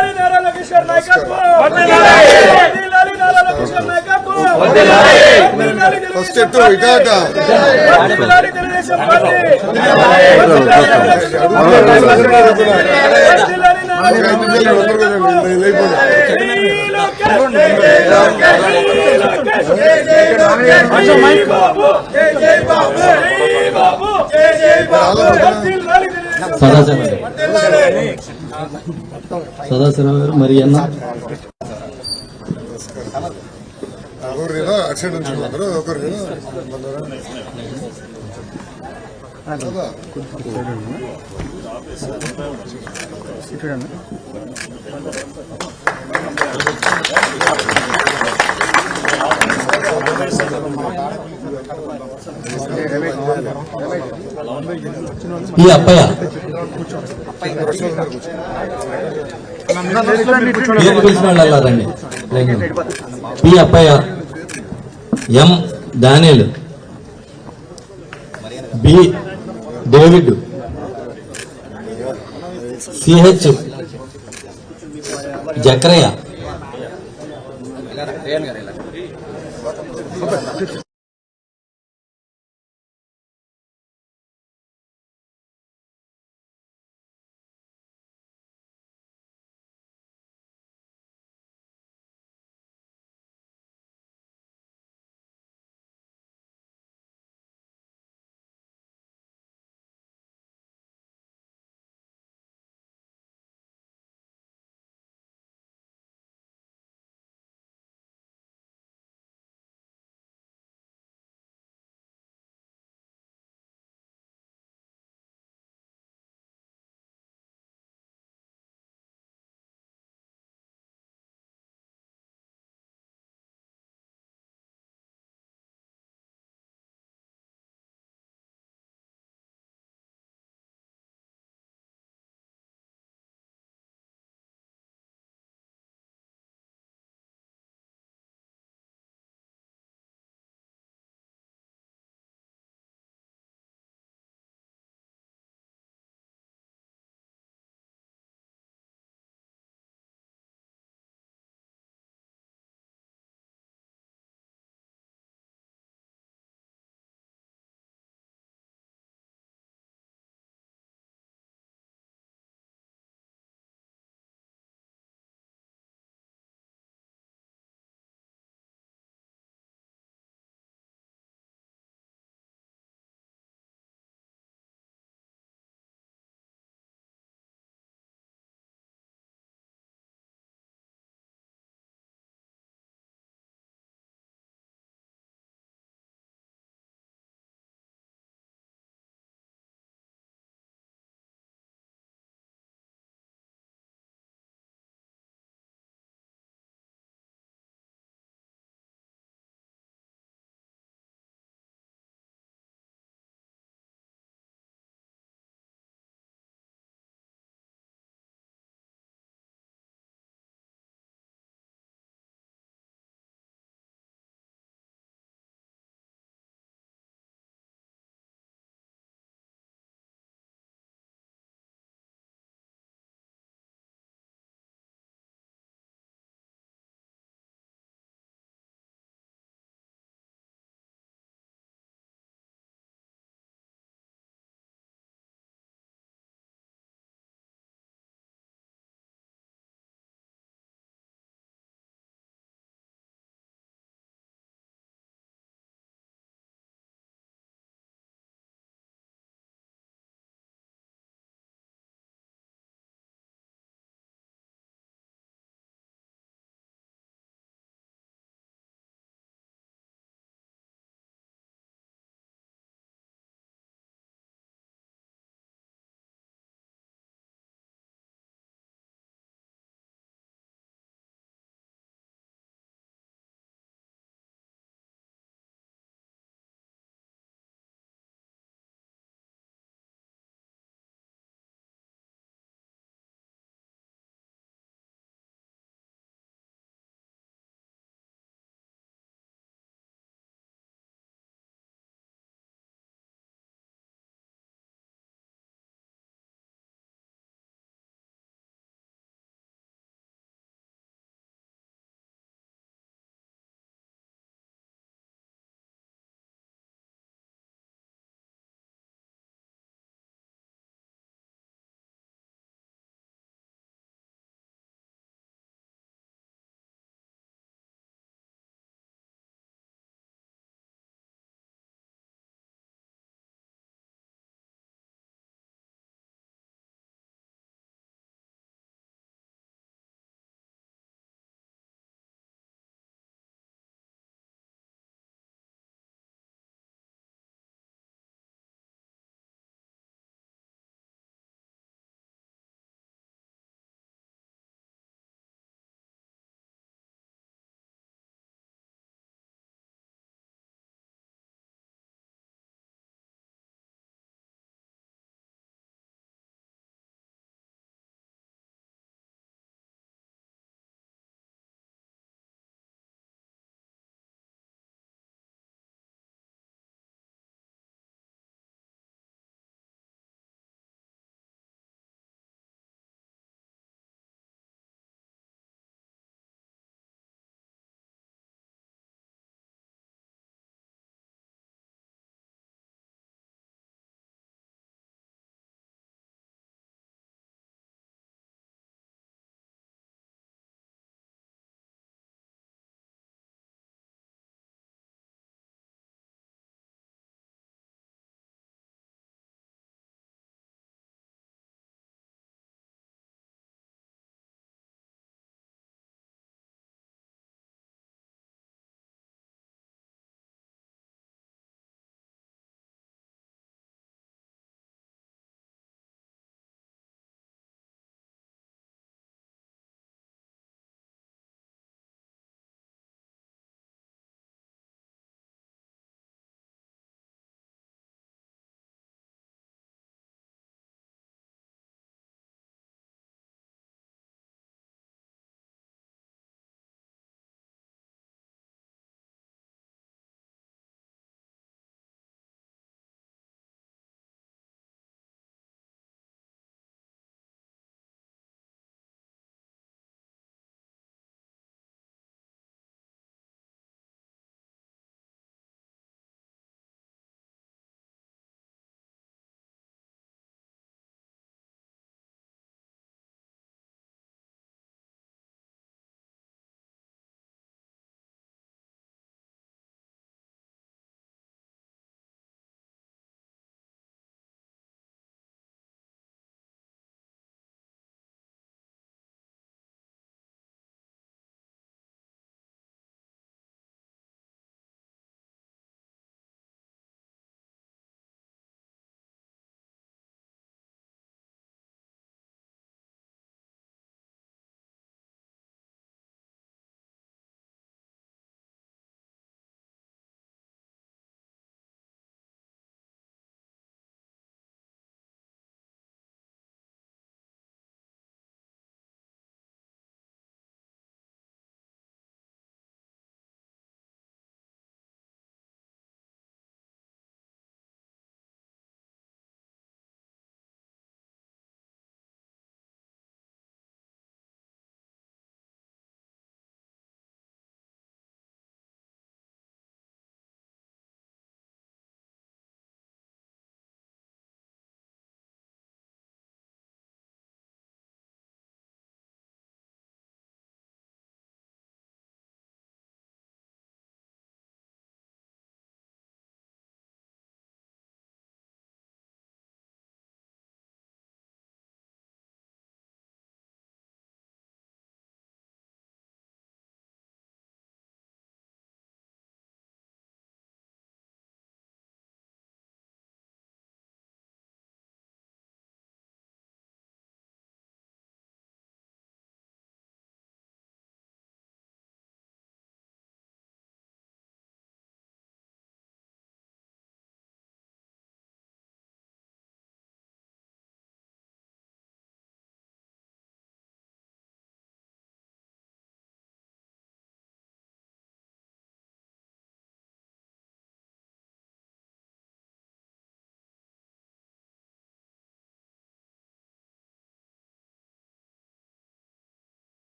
వర్ధిల్లాలి నారా లోకేష్ గారి నాయకత్వం నారా ఫస్ట్ తెలుగుదేశం పార్టీ నారా ఐదు నిమిషాలు అందరూ వెళ్ళండి, నేను అయిపోయినా. సదాశివ సదాశివ గారు మరి అన్న ఈ అప్పయ్య పేరు పిలిచిన వాళ్ళు P Appayya M Daniel B David CH Jakraiah.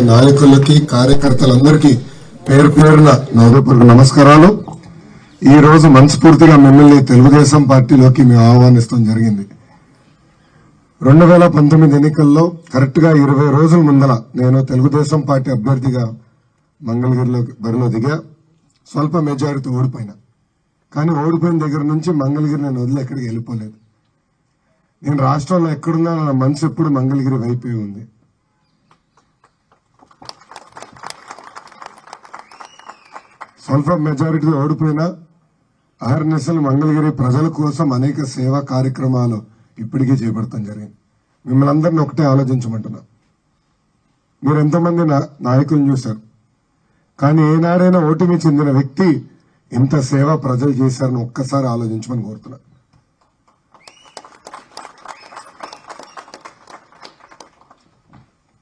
నాయకులకి కార్యకర్తలందరికీ పేరు పేరున నా నమస్కారాలు. ఈ రోజు మనస్ఫూర్తిగా మిమ్మల్ని తెలుగుదేశం పార్టీలోకి మేము ఆహ్వానిస్తాం జరిగింది. రెండు వేల పంతొమ్మిది ఎన్నికల్లో కరెక్ట్గా ఇరవై రోజుల ముందల నేను తెలుగుదేశం పార్టీ అభ్యర్థిగా మంగళగిరిలో బరిలో దిగా స్వల్ప మెజారిటీ ఓడిపోయినా. కానీ ఓడిపోయిన దగ్గర నుంచి మంగళగిరి నేను వదిలి ఎక్కడికి వెళ్ళిపోలేదు. నేను రాష్ట్రంలో ఎక్కడున్నా నా మనసు ఎప్పుడు మంగళగిరి వైపే ఉంది. స్వల్ప మెజారిటీతో ఓడిపోయినా అహర్నిశలు మంగళగిరి ప్రజల కోసం అనేక సేవా కార్యక్రమాలు ఇప్పటికే చేపడతాం జరిగింది. మిమ్మల్ని అందరినీ ఒకటే ఆలోచించమంటున్నా. మీరు ఎంతమంది నాయకులను చూశారు. కానీ ఏనాడైనా ఓటమి చెందిన వ్యక్తి ఇంత సేవ ప్రజలు చేశారని ఒక్కసారి ఆలోచించమని కోరుతున్నా.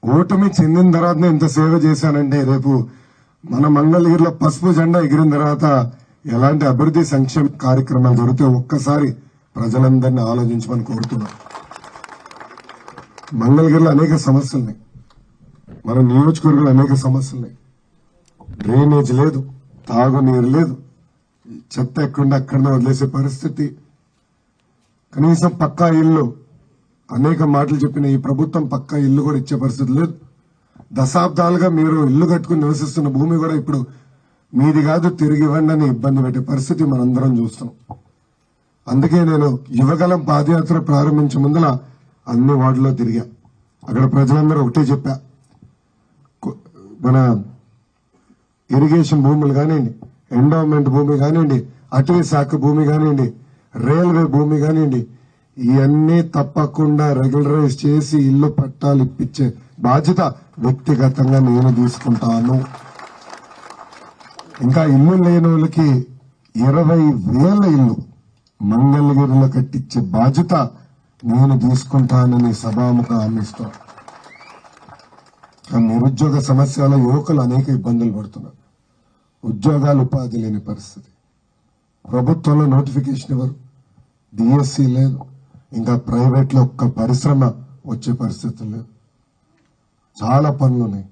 ఓటమి చెందిన తర్వాతనే ఇంత సేవ చేశానంటే రేపు మన మంగళగిరిలో పసుపు జెండా ఎగిరిన తర్వాత ఎలాంటి అభివృద్ధి సంక్షేమ కార్యక్రమాలు జరిగితే ఒక్కసారి ప్రజలందరినీ ఆలోచించమని కోరుతున్నాం. మంగళగిరిలో అనేక సమస్యలున్నాయి. మన నియోజకవర్గంలో అనేక సమస్యలున్నాయి. డ్రైనేజ్ లేదు తాగునీరు లేదు చెత్త ఎక్కడుండి అక్కడ వదిలేసే పరిస్థితి. కనీసం పక్కా ఇల్లు అనేక మాటలు చెప్పిన ఈ ప్రభుత్వం పక్కా ఇల్లు కూడా ఇచ్చే పరిస్థితి లేదు. దశాబ్దాలుగా మీరు ఇల్లు కట్టుకుని నివసిస్తున్న భూమి కూడా ఇప్పుడు మీది కాదు తిరిగి ఇవ్వండి అని ఇబ్బంది పెట్టే పరిస్థితి మనందరం చూస్తున్నాం. అందుకే నేను యువగలం పాదయాత్ర ప్రారంభించే ముందల అన్ని వార్డులో తిరిగా. అక్కడ ప్రజలందరూ ఒకటే చెప్పా. మన ఇరిగేషన్ భూములు కానివ్వండి ఎండోమెంట్ భూమి కానివ్వండి అటవీ శాఖ భూమి కానివ్వండి రైల్వే భూమి కానివ్వండి ఇవన్నీ తప్పకుండా రెగ్యులరైజ్ చేసి ఇల్లు పట్టాలు ఇప్పించే బాధ్యత వ్యక్తిగతంగా నేను తీసుకుంటాను. ఇంకా ఇల్లు లేని వాళ్ళకి ఇరవై వేల ఇల్లు మంగళగిరిలో కట్టించే బాధ్యత నేను తీసుకుంటానని సభాముఖ హామీస్తా నిరుద్యోగ సమస్యల యువకులు అనేక ఇబ్బందులు పడుతున్నారు. ఉద్యోగాలు ఉపాధి లేని పరిస్థితి. ప్రభుత్వంలో నోటిఫికేషన్ ఇవ్వరు డిఎస్సి లేదు. ఇంకా ప్రైవేట్లో ఒక్క పరిశ్రమ వచ్చే పరిస్థితులు లేదు చాలా పనులు ఉన్నాయి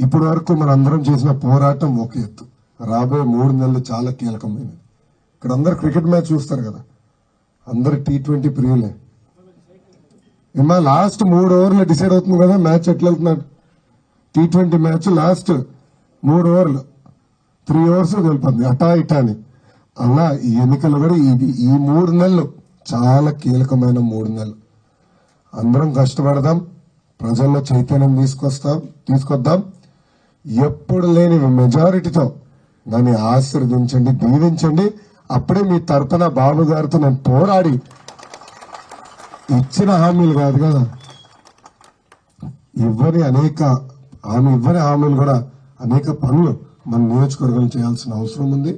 ఇప్పటి వరకు మనందరం చేసిన పోరాటం ఒక ఎత్తు. రాబోయే మూడు నెలలు చాలా కీలకమైనది. ఇక్కడ అందరు క్రికెట్ మ్యాచ్ చూస్తారు కదా. అందరు టీ ట్వంటీ ప్రియులే. ఏమా లాస్ట్ మూడు ఓవర్లు డిసైడ్ అవుతుంది కదా మ్యాచ్ ఎట్లా వెళ్తున్నాడు? టీ ట్వంటీ మ్యాచ్ లాస్ట్ మూడు ఓవర్లు. త్రీ ఓవర్స్ వెళ్ళిపోతుంది అటా ఇటా అని. అలా ఈ ఎన్నికలు కూడా ఇది ఈ మూడు నెలలు చాలా కీలకమైన మూడు నెలలు. అందరం కష్టపడదాం. ప్రజల్లో చైతన్యం తీసుకొస్తాం తీసుకొద్దాం. ఎప్పుడు లేని మెజారిటీతో దాన్ని ఆశీర్వదించండి దీవించండి. అప్పుడే మీ తరపున బాబు గారితో నేను పోరాడి ఇచ్చిన హామీలు కాదు కదా. ఇవ్వని అనేక హామీ ఇవ్వని హామీలు కూడా అనేక పనులు మన నియోజకవర్గం చేయాల్సిన అవసరం ఉంది.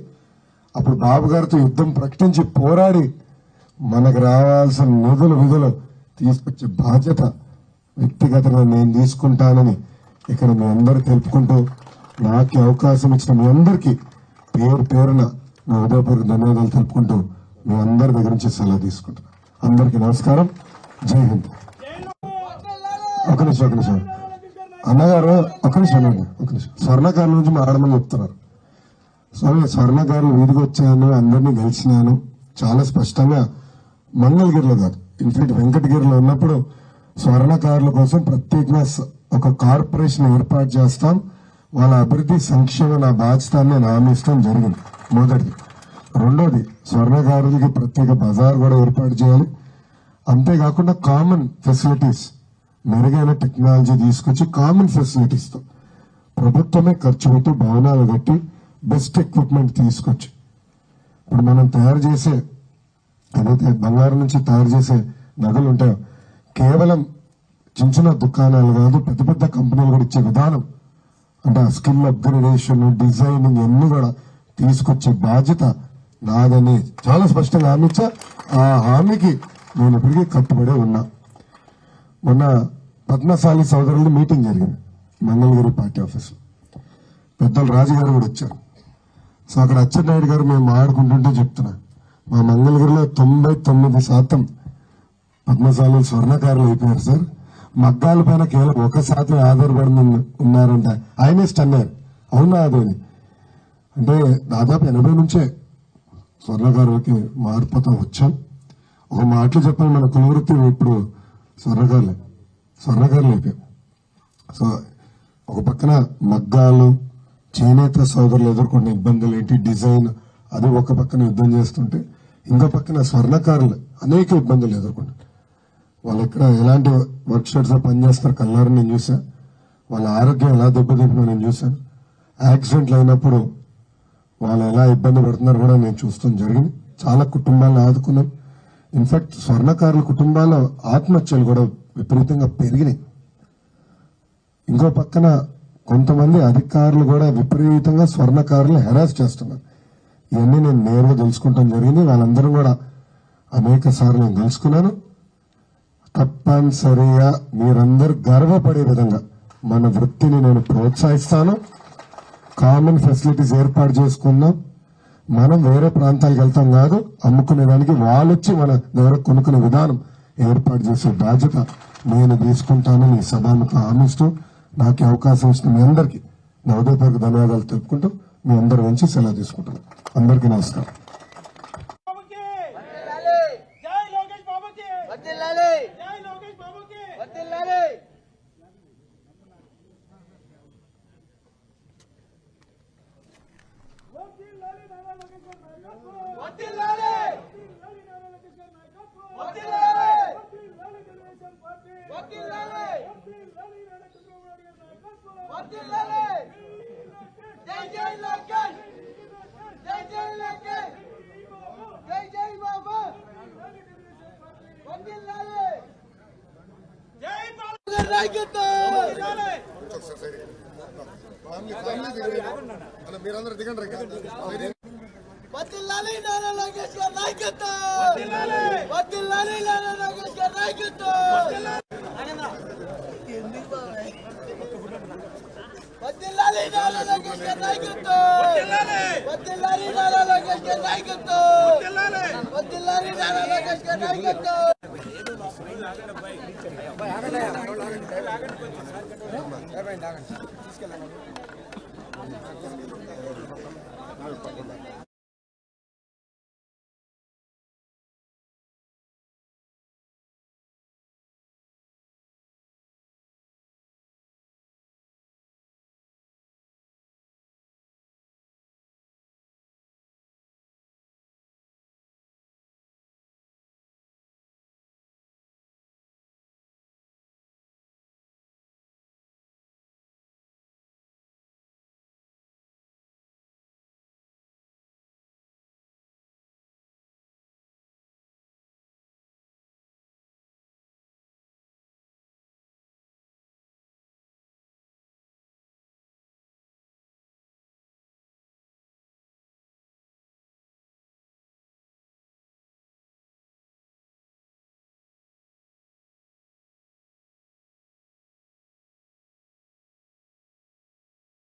అప్పుడు బాబు గారితో యుద్ధం ప్రకటించి పోరాడి మనకు రావాల్సిన నిధులు విధులు తీసుకొచ్చే బాధ్యత వ్యక్తిగతంగా నేను తీసుకుంటానని ఇక్కడ మీ అందరూ తెలుపుకుంటూ నాకు అవకాశం ఇచ్చిన మీ అందరికీ పేరు పేరున నా హృదయపూర్వక ధన్యవాదాలు తెలుపుకుంటూ మీ అందరి దగ్గర నుంచి సలహా తీసుకుంటున్నాను అందరికీ నమస్కారం. జై హింద్. ఒక నిమిషం ఒక నిమిషం. అన్నగారు ఒక నిమిషం అనండి ఒక నిమిషం. స్వర్ణకారు నుంచి మాట్లాడమని చెప్తున్నారు. స్వామి స్వర్ణకారు వీధికి వచ్చాను అందరినీ గెలిచినాను. చాలా స్పష్టంగా మంగళగిరిలో కాదు. ఇన్ఫాక్ట్ వెంకటగిరిలో ఉన్నప్పుడు స్వర్ణకారుల కోసం ప్రత్యేకంగా ఒక కార్పొరేషన్ ఏర్పాటు చేస్తాం. వాళ్ళ అభివృద్ధి సంక్షేమ నా బాధ్యత అని నేను జరిగింది. మొదటిది. రెండోది స్వర్ణకారులకి ప్రత్యేక బజార్ కూడా ఏర్పాటు చేయాలి. అంతేకాకుండా కామన్ ఫెసిలిటీస్ మెరుగైన టెక్నాలజీ తీసుకొచ్చి కామన్ ఫెసిలిటీస్తో ప్రభుత్వమే ఖర్చు పెట్టి భవనాలు కట్టి బెస్ట్ ఎక్విప్మెంట్ తీసుకొచ్చి. ఇప్పుడు మనం తయారు చేసే ఏదైతే బంగారం నుంచి తయారు చేసే నగలు ఉంటాయో కేవలం చిన్న చిన్న దుకాణాలు కాదు పెద్ద పెద్ద కంపెనీలు కూడా ఇచ్చే విధానం. అంటే ఆ స్కిల్ అప్గ్రేడేషన్ డిజైనింగ్ అన్ని కూడా తీసుకొచ్చే బాధ్యత నాదని. చాలా స్పష్టంగా హామీ ఇచ్చా. ఆ హామీకి నేను ఇప్పటికీ కట్టుబడి ఉన్నా. మొన్న పద్మశాలి సోదరులు మీటింగ్ జరిగింది మంగళగిరి పార్టీ ఆఫీస్ పెద్దలు రాజుగారు కూడా వచ్చారు. సో అక్కడ అచ్చెన్నాయుడు గారు మేము ఆడుకుంటుంటే చెప్తున్నా మా మంగళగిరిలో తొంభై తొమ్మిది శాతం పద్మశాలు స్వర్ణకారులు అయిపోయారు సార్. మగ్గాల పైన కేవలం ఒక శాతం ఆధారపడి ఉన్నారంట. ఆయనే స్టన్నారు. అవునా అదేని అంటే దాదాపు ఎనభై నుంచే స్వర్ణకారులకి మార్పుతో వచ్చాం. ఒక మాటలు చెప్పాలి మన కులవృత్తి ఇప్పుడు స్వర్ణకారులే. స్వర్ణకారులు అయిపోయాం. సో ఒక పక్కన మగ్గాలు చేనేత సోదరులు ఎదుర్కొన్న ఇబ్బందులు ఏంటి? డిజైన్ అది ఒక పక్కన యుద్ధం చేస్తుంటే ఇంకో పక్కన స్వర్ణకారులు అనేక ఇబ్బందులు ఎదుర్కొంటారు వాళ్ళు ఎక్కడ ఎలాంటి వర్క్ షాప్స్ పనిచేస్తారు కల్లారు నేను చూశాను వాళ్ళ ఆరోగ్యం ఎలా దెబ్బతింటుందో నేను చూశాను యాక్సిడెంట్లు అయినప్పుడు వాళ్ళు ఎలా ఇబ్బంది పడుతున్నారు కూడా నేను చూస్తాం జరిగింది. చాలా కుటుంబాలను ఆదుకున్నాం. ఇన్ఫాక్ట్ స్వర్ణకారుల కుటుంబాల ఆత్మహత్యలు కూడా విపరీతంగా పెరిగినాయి. ఇంకో పక్కన కొంతమంది అధికారులు కూడా విపరీతంగా స్వర్ణకారులు హెరాస్ చేస్తున్నారు. ఇవన్నీ నేను నేరుగా తెలుసుకుంటాం జరిగింది. వాళ్ళందరూ కూడా అనేక సార్లు నేను తెలుసుకున్నాను. తప్పనిసరిగా మీరందరూ గర్వపడే విధంగా మన వృత్తిని నేను ప్రోత్సహిస్తాను. కామన్ ఫెసిలిటీస్ ఏర్పాటు చేసుకుందాం. మనం వేరే ప్రాంతాలకు వెళ్తాం కాదు అమ్ముకునే దానికి వాళ్ళు వచ్చి మన దగ్గర కొనుక్కునే విధానం ఏర్పాటు చేసే బాధ్యత నేను తీసుకుంటానని ఈ సభాముఖ హామీస్తూ నాకు అవకాశం ఇచ్చిన మీ అందరికీ నా ఉదయపూర్వక ధన్యవాదాలు తెలుపుకుంటూ మీ అందరి నుంచి సెలవు తీసుకుంటాను. అందరికీ నమస్కారం బాబుకి జై లోకేష్ బాబుకి వర్ధిల్లాలి జై లోకేష్ బాబుకి వర్ధిల్లాలి వర్ధిల్లాలి నారా లోకేష్ గారి నాయకత్వం వర్ధిల్లాలి వర్ధిల్లాలి నారా లోకేష్ గారి నాయకత్వం వర్ధిల్లాలి వర్ధిల్లాలి తెలుగుదేశం పార్టీ వర్ధిల్లాలి వర్ధిల్లాలి నారా చంద్రబాబు నాయుడు గారి నాయకత్వం వర్ధిల్లాలి జై జై లోకేష్ జై జై లోకేష్ జై జై బాబా వర్ధిల్లాలి జై బాబు గారి నాయకత్వం మీరందరూ దిగండి వర్ధిల్లాలి నారా లోకేష్ గారి నాయకత్వం వర్ధిల్లాలి నారా లోకేష్ గారి నాయకత్వం వర్ధిల్లాలి నారా లోకేష్ గారి నాయకత్వం నారా లోకేష్ గారి నాయకత్వం నారా లోకేష్ గారి నాయకత్వం తీసుకెళ్ళండి